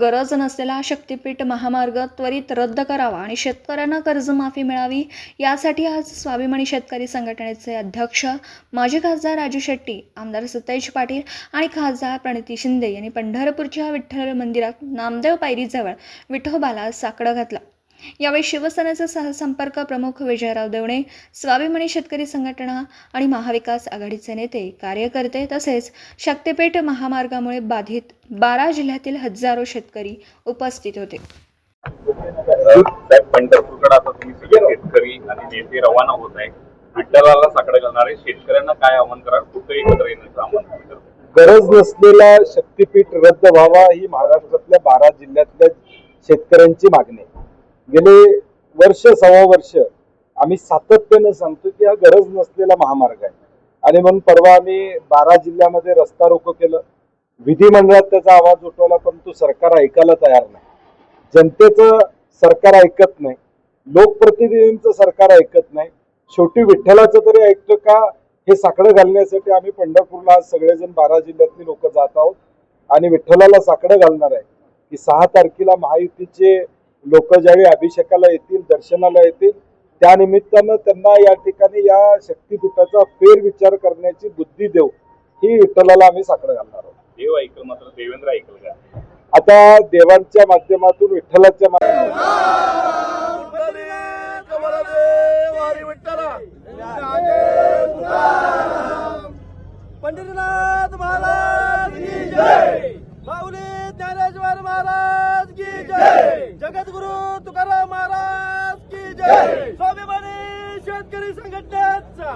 गरज नसलेला शक्तीपीठ महामार्ग त्वरित रद्द करावा आणि शेतकऱ्यांना कर्जमाफी मिळावी यासाठी आज स्वाभिमानी शेतकरी संघटनेचे अध्यक्ष माजी खासदार राजू शेट्टी आमदार सतेज पाटील आणि खासदार प्रणिती शिंदे यांनी पंढरपूरच्या विठ्ठल मंदिरात नामदेव पायरीजवळ विठोबाला साकडं घातलं. यावेळी शिवसेनेचे सहसंपर्क प्रमुख विजयराव देवणे स्वाभिमानी शेतकरी संघटना आणि महाविकास आघाडीचे नेते कार्यकर्ते तसेच शक्तीपीठ महामार्गामुळे बाधित बारा जिल्ह्यातील हजारो शेतकरी उपस्थित होते साहेब पंढरपूरकडे आता तुम्ही सगळे शेतकरी आणि नेते रवाना होत आहे विठ्ठलाला साकडं घालणारे शेतकऱ्यांना काय आव्हान कराल कुठे एकत्र येण्याचं आव्हान तुम्ही करताय? गरज नसलेला शक्तीपीठ रद्द व्हावा ही महाराष्ट्रातल्या बारा जिल्ह्यातल्या शेतकऱ्यांची मागणी आहे. गेले वर्ष सव्वा वर्ष आम्ही सातत्यानं सांगतो की हा गरज नसलेला महामार्ग आहे. आणि म्हणून परवा आम्ही बारा जिल्ह्यामध्ये रस्ता रोको केलं. विधिमंडळात त्याचा आवाज उठवला परंतु सरकार ऐकायला तयार नाही. जनतेचं सरकार ऐकत नाही. लोकप्रतिनिधींचं सरकार ऐकत नाही. शेवटी विठ्ठलाचं तरी ऐकतं का? हे साकडं घालण्यासाठी आम्ही पंढरपूरला आज सगळेजण बारा जिल्ह्यातली लोक जात आहोत. आणि विठ्ठलाला साकडं घालणार आहे की सहा तारखेला महायुतीचे लोक ज्यावेळी अभिषेकाला येतील दर्शनाला येतील त्या निमित्तानं त्यांना या ठिकाणी या शक्तीपीठाचा फेरविचार करण्याची बुद्धी देऊ ही विठ्ठलाला आम्ही साकडं घालणार आहोत. देव ऐकल मात्र देवेंद्र ऐकल का? आता देवांच्या माध्यमातून विठ्ठलाच्या माध्यमातून पंढरीनाथ महाराज की जय! माऊली ज्ञानेश्वर महाराज! जगद्गुरु तुकाराम महाराज की जय. स्वाभिमानी शेतकरी संघटनेचा.